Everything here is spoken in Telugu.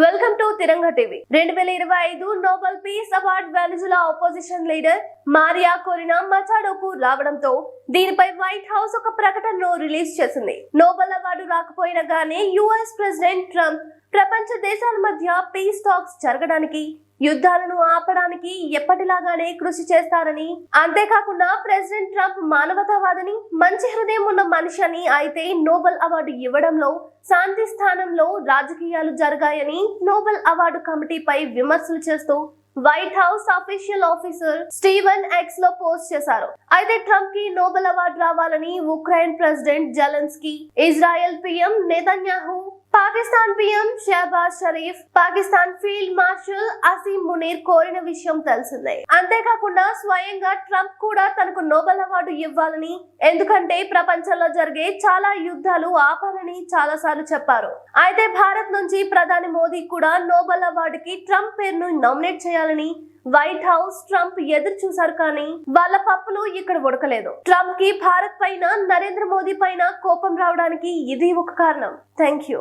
వెల్కమ్ టు తిరంగ టీవీ రెండు వేల ఇరవై ఐదు Nobel peace award Venezuela opposition leader Maria Corina మచాడోకు రావడంతో దీనిపై వైట్ హౌస్ ఒక ప్రకటనను రిలీజ్ చేసింది. నోబెల్ అవార్డు రాకపోయినా గానీ యుఎస్ ప్రెసిడెంట్ ట్రంప్ ప్రపంచ దేశాల మధ్య పీస్ టాక్స్ జరగడానికి యుద్ధాలను ఆపడానికి ఎప్పటిలాగానే కృషి చేస్తారని అంతేకాకుండా ప్రెసిడెంట్ ట్రంప్ మానవతావాదని మంచి హృదయం ఉన్న మనిషి అని అయితే నోబెల్ అవార్డు ఇవ్వడంలో శాంతి స్థానంలో రాజకీయాలు జరగాయని నోబెల్ అవార్డు కమిటీపై విమర్శలు చేస్తూ White House official officer Steven ఎక్స్లో పోస్ట్ చేశారు. అయితే ట్రంప్కి నోబెల్ అవార్డు రావాలని Ukraine president Zelensky Israel PM Netanyahu Pakistan PM Shahbaz Sharif Pakistan field marshal Asim Munir కోరిన విషయం తెలిసిందే. అంతేకాకుండా స్వయంగా ట్రంప్ కూడా తనకు నోబెల్ అవార్డు ఇవ్వాలని ఎందుకంటే ప్రపంచంలో జరిగే చాలా యుద్ధాలు ఆపాలని చాలా సార్లు చెప్పారు. అయితే భారత్ నుంచి ప్రధాని మోదీ కూడా నోబెల్ అవార్డుకి ట్రంప్ పేరును నామినేట్ చేయాలని వైట్ హౌస్ ట్రంప్ ఎదురు చూశారు కానీ వాళ్ళ పప్పులు ఇక్కడ ఉడకలేదు. ట్రంప్కి భారత్ పైన నరేంద్ర మోదీ పైన కోపం రావడానికి ఇది ఒక కారణం. Thank you